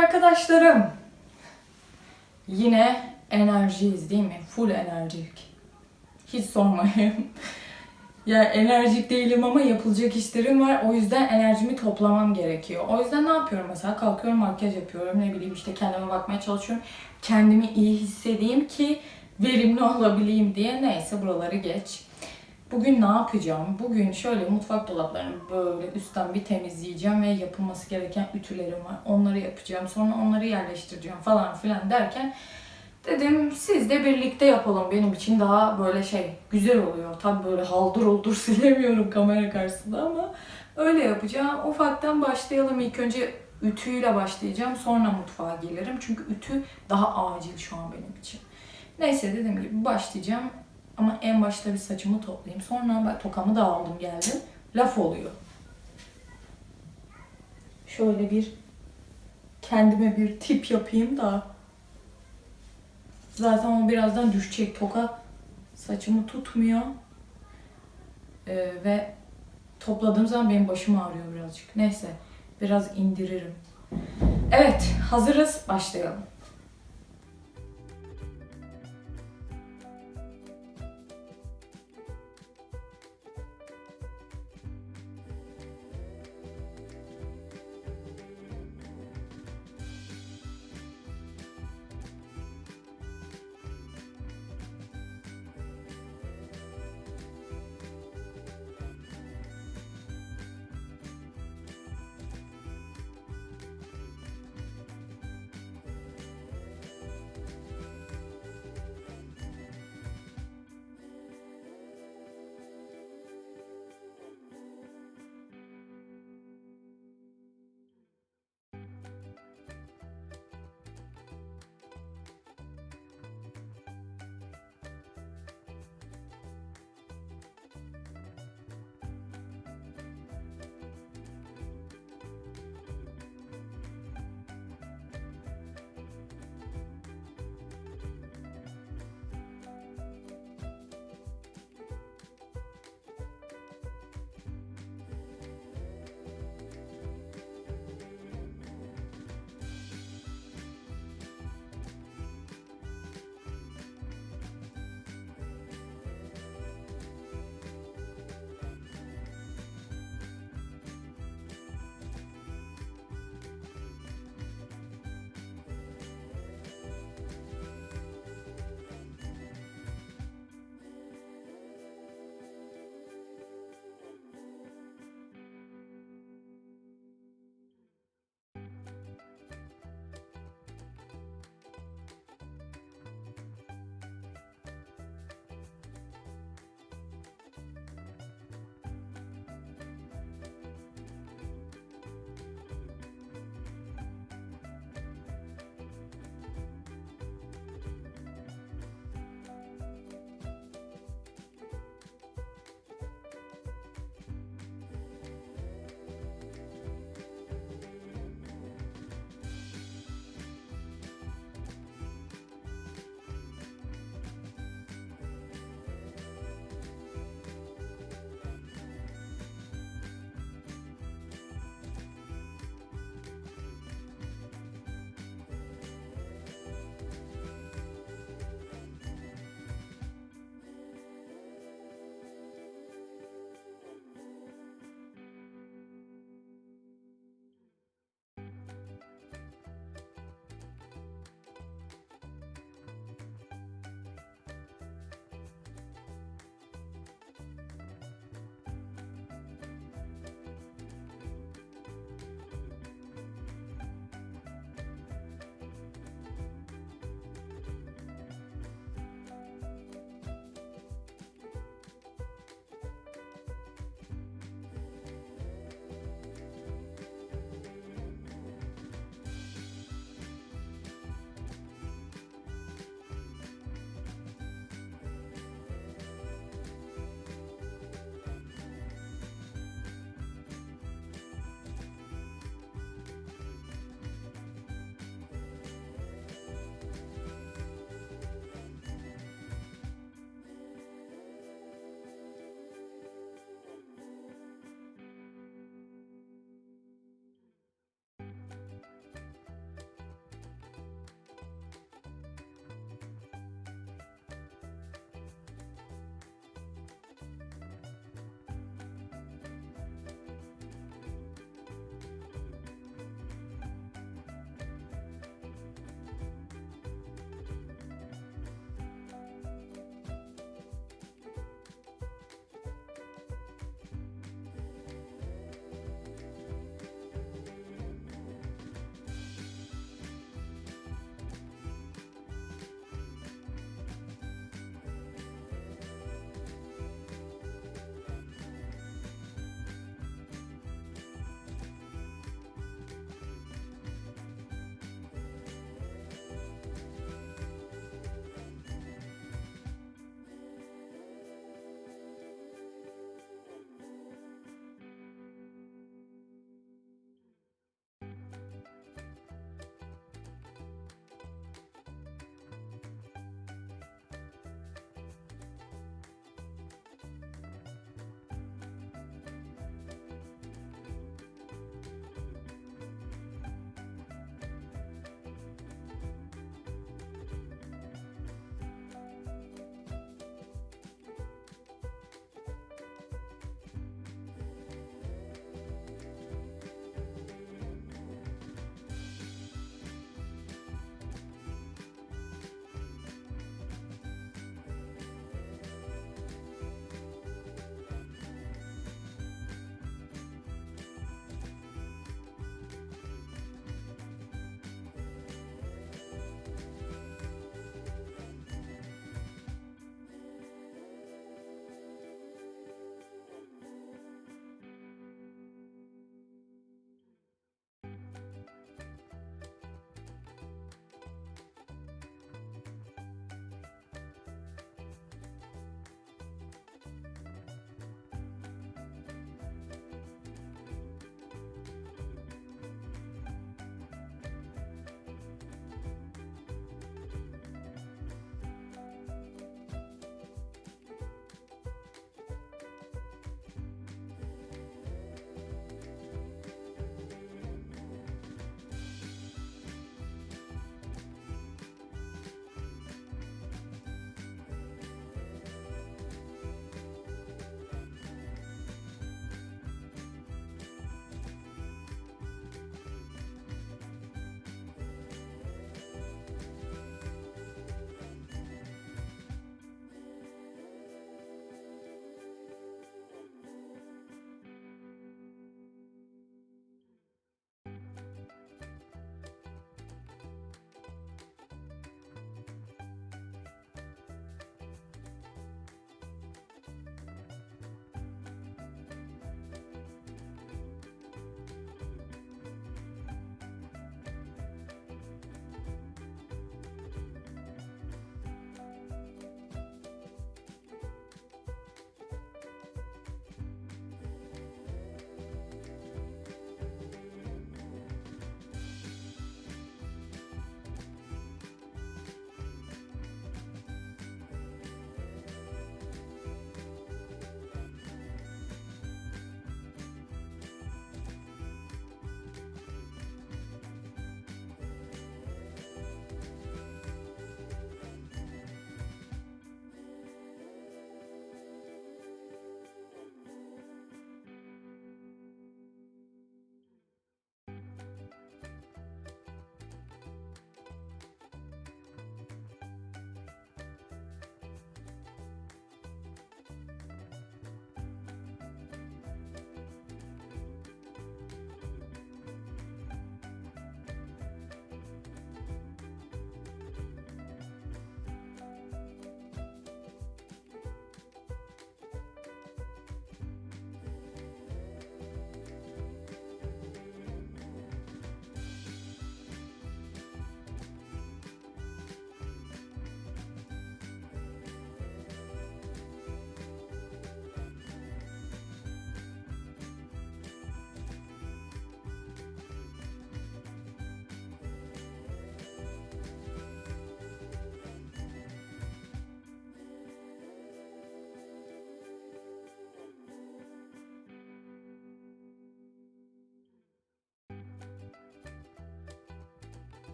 arkadaşlarım. Yine enerjiyiz değil mi? Full enerjik. Hiç sormayın. ya enerjik değilim ama yapılacak işlerim var. O yüzden enerjimi toplamam gerekiyor. O yüzden ne yapıyorum mesela? Kalkıyorum makyaj yapıyorum. Ne bileyim işte kendime bakmaya çalışıyorum. Kendimi iyi hissedeyim ki verimli olabileyim diye. Neyse buraları geç. Bugün ne yapacağım? Bugün şöyle mutfak dolaplarını böyle üstten bir temizleyeceğim ve yapılması gereken ütülerim var. Onları yapacağım. Sonra onları yerleştireceğim falan filan derken dedim siz de birlikte yapalım. Benim için daha böyle şey güzel oluyor. Tabii böyle haldır uldur silemiyorum kamera karşısında ama öyle yapacağım. Ufaktan başlayalım. İlk önce ütüyle başlayacağım. Sonra mutfağa gelirim. Çünkü ütü daha acil şu an benim için. Neyse dediğim gibi başlayacağım. Ama en başta bir saçımı toplayayım. Sonra ben tokamı da aldım geldim. Laf oluyor. Şöyle bir kendime bir tip yapayım da. Zaten o birazdan düşecek. Toka saçımı tutmuyor. Ee, ve topladığım zaman benim başım ağrıyor birazcık. Neyse biraz indiririm. Evet hazırız başlayalım.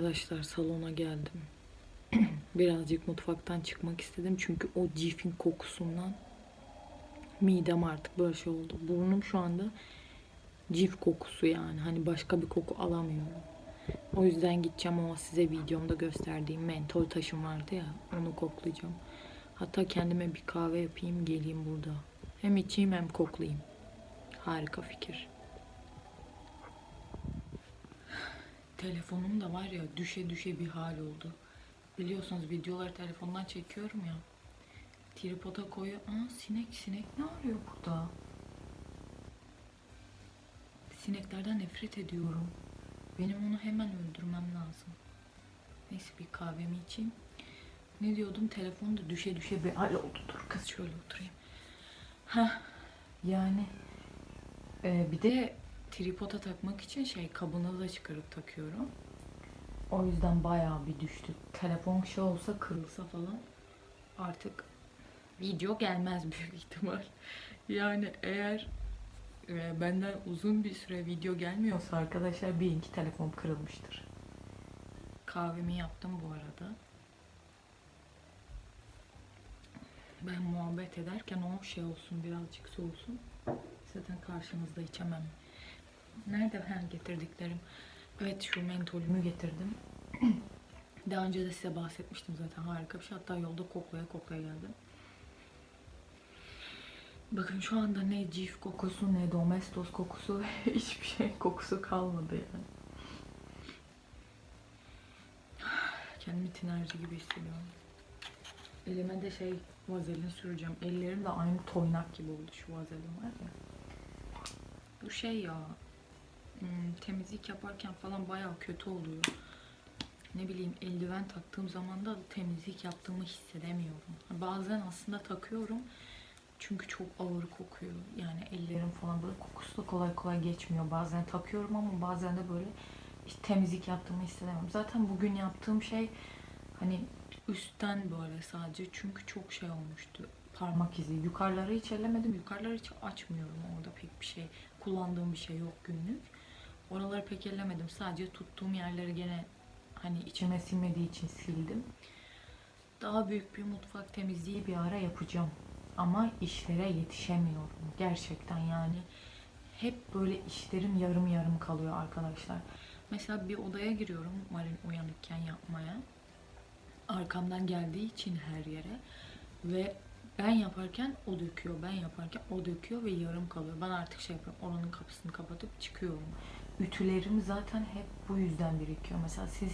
Arkadaşlar salona geldim. Birazcık mutfaktan çıkmak istedim çünkü o cifin kokusundan midem artık böyle şey oldu. Burnum şu anda cif kokusu yani. Hani başka bir koku alamıyorum. O yüzden gideceğim ama size videomda gösterdiğim mentol taşım vardı ya onu koklayacağım. Hatta kendime bir kahve yapayım geleyim burada. Hem içeyim hem koklayayım. Harika fikir. Telefonum da var ya düşe düşe bir hal oldu. Biliyorsunuz videoları telefondan çekiyorum ya. Tripoda koyuyor. Aa sinek sinek ne arıyor burada? Sineklerden nefret ediyorum. Benim onu hemen öldürmem lazım. Neyse bir kahvemi içeyim. Ne diyordum? Telefon da düşe düşe bir hal oldu. Dur kız şöyle oturayım. Heh. Yani e, bir de tripoda takmak için şey kabını da çıkarıp takıyorum. O yüzden bayağı bir düştü. Telefon şey olsa kırılsa falan artık video gelmez büyük ihtimal. Yani eğer e, benden uzun bir süre video gelmiyorsa arkadaşlar birinci telefon kırılmıştır. Kahvemi yaptım bu arada. Ben muhabbet ederken o şey olsun birazcık soğusun. Zaten karşınızda içemem. Nerede hem getirdiklerim? Evet şu mentolümü getirdim. Daha önce de size bahsetmiştim zaten harika bir şey. Hatta yolda koklaya koklaya geldim. Bakın şu anda ne cif kokusu ne domestos kokusu hiçbir şey kokusu kalmadı yani. Kendimi tinerci gibi hissediyorum. Elime de şey vazelin süreceğim. Ellerim de aynı toynak gibi oldu şu vazelin var ya. Bu şey ya hmm, temizlik yaparken falan bayağı kötü oluyor. Ne bileyim eldiven taktığım zaman da temizlik yaptığımı hissedemiyorum. Bazen aslında takıyorum çünkü çok ağır kokuyor. Yani ellerim falan böyle kokusu da kolay kolay geçmiyor. Bazen takıyorum ama bazen de böyle işte temizlik yaptığımı hissedemiyorum. Zaten bugün yaptığım şey hani üstten böyle sadece çünkü çok şey olmuştu. Parmak izi. Yukarıları hiç ellemedim. Yukarıları hiç açmıyorum. Orada pek bir şey kullandığım bir şey yok günlük. Oraları pek ellemedim. Sadece tuttuğum yerleri gene hani içime sinmediği için sildim. Daha büyük bir mutfak temizliği bir ara yapacağım. Ama işlere yetişemiyorum. Gerçekten yani hep böyle işlerim yarım yarım kalıyor arkadaşlar. Mesela bir odaya giriyorum Marin uyanıkken yapmaya. Arkamdan geldiği için her yere ve ben yaparken o döküyor, ben yaparken o döküyor ve yarım kalıyor. Ben artık şey yapıyorum, oranın kapısını kapatıp çıkıyorum. Ütülerim zaten hep bu yüzden birikiyor. Mesela siz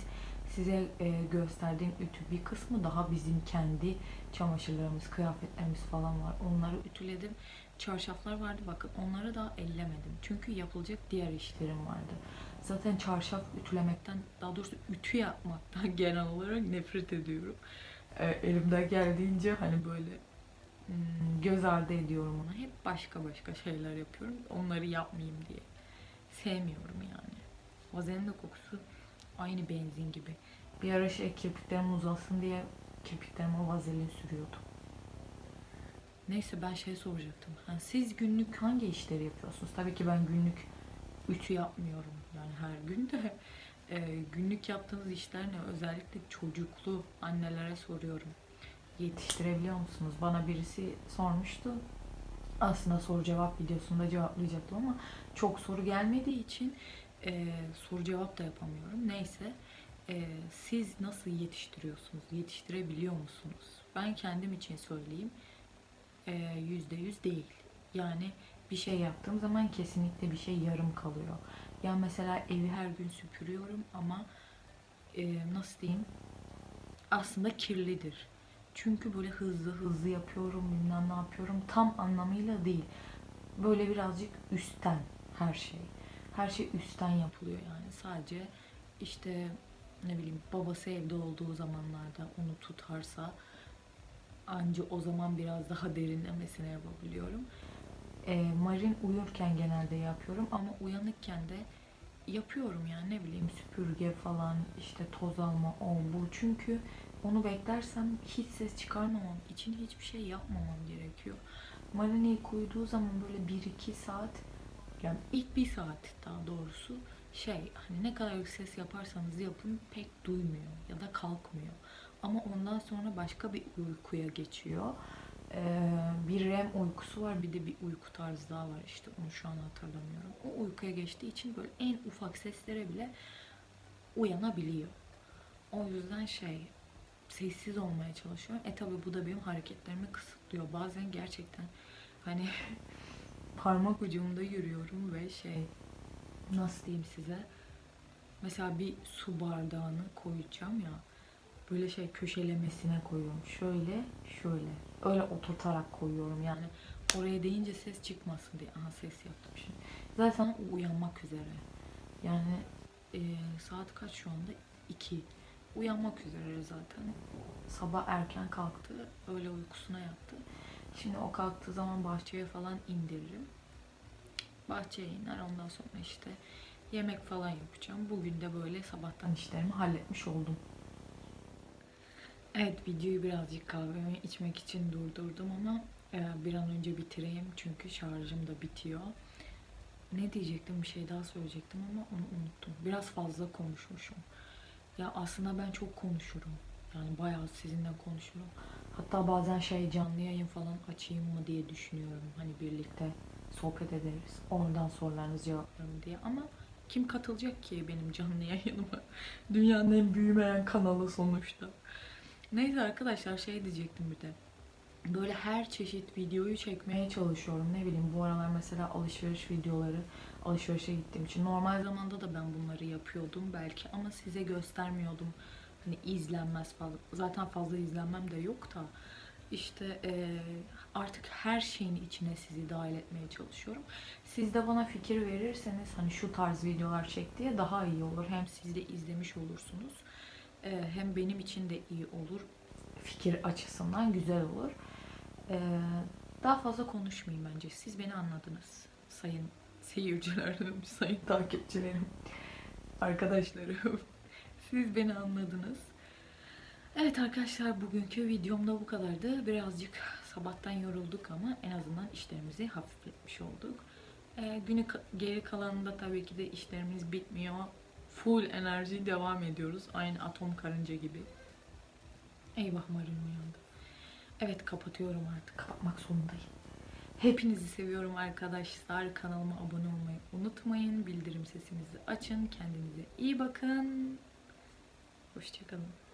size e, gösterdiğim ütü bir kısmı daha bizim kendi çamaşırlarımız, kıyafetlerimiz falan var. Onları ütüledim. Çarşaflar vardı bakın onları daha ellemedim. Çünkü yapılacak diğer işlerim vardı. Zaten çarşaf ütülemekten, daha doğrusu ütü yapmaktan genel olarak nefret ediyorum. E, elimden geldiğince hani böyle hmm, göz ardı ediyorum ona. Hep başka başka şeyler yapıyorum. Onları yapmayayım diye. Sevmiyorum yani. Vazelin de kokusu aynı benzin gibi. Bir ara şey kirpiklerim uzasın diye kirpiklerime vazelin sürüyordum. Neyse ben şey soracaktım. Ha, siz günlük hangi işleri yapıyorsunuz? Tabii ki ben günlük ütü yapmıyorum yani her gün de. e, günlük yaptığınız işler ne? Özellikle çocuklu annelere soruyorum. Yetiştirebiliyor musunuz? Bana birisi sormuştu. Aslında soru cevap videosunda cevaplayacaktım ama çok soru gelmediği için e, soru cevap da yapamıyorum. Neyse e, siz nasıl yetiştiriyorsunuz? Yetiştirebiliyor musunuz? Ben kendim için söyleyeyim. E, Yüzde yüz değil. Yani bir şey yaptığım zaman kesinlikle bir şey yarım kalıyor. Ya mesela evi her gün süpürüyorum ama e, nasıl diyeyim? Aslında kirlidir. Çünkü böyle hızlı hızlı yapıyorum, bilmem ne yapıyorum. Tam anlamıyla değil. Böyle birazcık üstten her şey. Her şey üstten yapılıyor yani. Sadece işte ne bileyim babası evde olduğu zamanlarda onu tutarsa anca o zaman biraz daha derinlemesine yapabiliyorum. Ee, Marin uyurken genelde yapıyorum ama uyanıkken de yapıyorum yani ne bileyim süpürge falan işte toz alma o bu çünkü onu beklersem hiç ses çıkarmamam için hiçbir şey yapmamam gerekiyor. Marin ilk uyuduğu zaman böyle 1-2 saat Yani ilk bir saat daha doğrusu şey hani ne kadar yüksek ses yaparsanız yapın pek duymuyor ya da kalkmıyor. Ama ondan sonra başka bir uykuya geçiyor. Ee, bir REM uykusu var bir de bir uyku tarzı daha var işte onu şu an hatırlamıyorum. O uykuya geçtiği için böyle en ufak seslere bile uyanabiliyor. O yüzden şey sessiz olmaya çalışıyorum. E tabi bu da benim hareketlerimi kısıtlıyor. Bazen gerçekten hani parmak ucumda yürüyorum ve şey nasıl diyeyim size mesela bir su bardağını koyacağım ya böyle şey köşelemesine koyuyorum. Şöyle şöyle öyle oturtarak koyuyorum yani oraya deyince ses çıkmasın diye. Aha ses yaptım şimdi. Zaten uyanmak üzere. Yani e, saat kaç şu anda? 2. Uyanmak üzere zaten. Sabah erken kalktı. Öyle uykusuna yattı. Şimdi o kalktığı zaman bahçeye falan indiririm. Bahçeye iner. Ondan sonra işte yemek falan yapacağım. Bugün de böyle sabahtan işlerimi halletmiş oldum. Evet videoyu birazcık kahvemi içmek için durdurdum ama e, bir an önce bitireyim çünkü şarjım da bitiyor. Ne diyecektim bir şey daha söyleyecektim ama onu unuttum. Biraz fazla konuşmuşum. Ya aslında ben çok konuşurum. Yani bayağı sizinle konuşurum. Hatta bazen şey canlı yayın falan açayım mı diye düşünüyorum. Hani birlikte sohbet ederiz. Oradan sorularınızı cevaplarım diye. Ama kim katılacak ki benim canlı yayınıma? Dünyanın en büyümeyen kanalı sonuçta. Neyse arkadaşlar şey diyecektim bir de. Böyle her çeşit videoyu çekmeye çalışıyorum. Ne bileyim bu aralar mesela alışveriş videoları alışverişe gittiğim için. Normal zamanda da ben bunları yapıyordum belki ama size göstermiyordum. Hani izlenmez fazla. Zaten fazla izlenmem de yok da. İşte eee, artık her şeyin içine sizi dahil etmeye çalışıyorum. Siz de bana fikir verirseniz hani şu tarz videolar çek diye daha iyi olur. Hem siz de izlemiş olursunuz. Eee, hem benim için de iyi olur. Fikir açısından güzel olur. Eee, daha fazla konuşmayayım bence. Siz beni anladınız. Sayın seyircilerim, sayın takipçilerim, arkadaşlarım. Siz beni anladınız. Evet arkadaşlar bugünkü videom da bu kadardı. Birazcık sabahtan yorulduk ama en azından işlerimizi hafifletmiş olduk. Ee, günü geri kalanında tabii ki de işlerimiz bitmiyor. Full enerji devam ediyoruz. Aynı atom karınca gibi. Eyvah Marin uyandı. Evet kapatıyorum artık. Kapatmak zorundayım. Hepinizi seviyorum arkadaşlar. Kanalıma abone olmayı unutmayın. Bildirim sesinizi açın. Kendinize iyi bakın. Hoşçakalın.